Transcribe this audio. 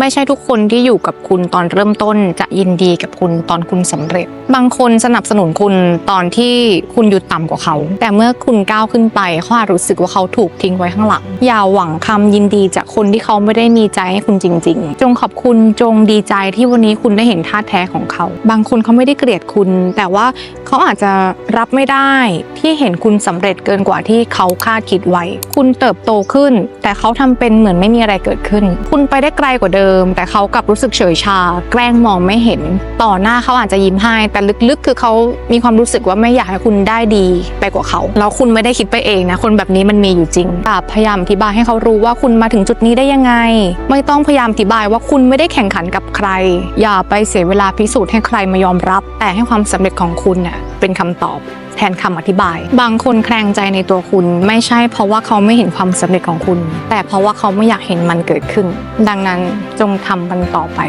ไม่ใช่ทุกคนที่อยู่กับคุณตอนเริ่มต้นจะยินดีกับคุณตอนคุณสำเร็จ บางคนสนับสนุนคุณตอนที่คุณอยู่ต่ำกว่าเขา แต่เมื่อคุณก้าวขึ้นไปเขาอาจรู้สึกว่าเขาถูกทิ้งไว้ข้างหลัง อย่าหวังคำยินดีจากคนที่เขาไม่ได้มีใจให้คุณจริง ๆ จงขอบคุณจงดีใจที่วันนี้คุณได้เห็นท่าแท้ของเขา บางคนเขาไม่ได้เกลียดคุณ แต่ว่าเขาอาจจะรับไม่ได้ที่เห็นคุณสำเร็จเกินกว่าที่เขาคาดคิดไว้ คุณเติบโตขึ้น แต่เขาทำเป็นเหมือนไม่มีอะไรเกิดขึ้น คุณไปได้ไกลกว่าเดิม แต่เขากลับรู้สึกเฉยชา แกล้งมองไม่เห็น ต่อหน้าเขาอาจจะยิ้มให้ แต่ลึกๆ คือเขามีความรู้สึกว่าไม่อยากให้คุณได้ดีไปกว่าเขา แล้วคุณไม่ได้คิดไปเองนะ คนแบบนี้มันมีอยู่จริงแบบพยายามอธิบายให้เขารู้ว่าคุณมาถึงจุดนี้ได้ยังไง ไม่ต้องพยายามอธิบายว่าคุณไม่ได้แข่งขันกับใคร อย่าไปเสียเวลาพิสูจน์ให้ใครมายอมรับ แต่ให้ความสำเร็จของคุณเน่ะเป็นคำตอบ แทนคำอธิบาย บางคนแคลงใจในตัวคุณ ไม่ใช่เพราะว่าเขาไม่เห็นความสำเร็จของคุณ แต่เพราะว่าเขาไม่อยากเห็นมันเกิดขึ้น ดังนั้นจงทำมันต่อไป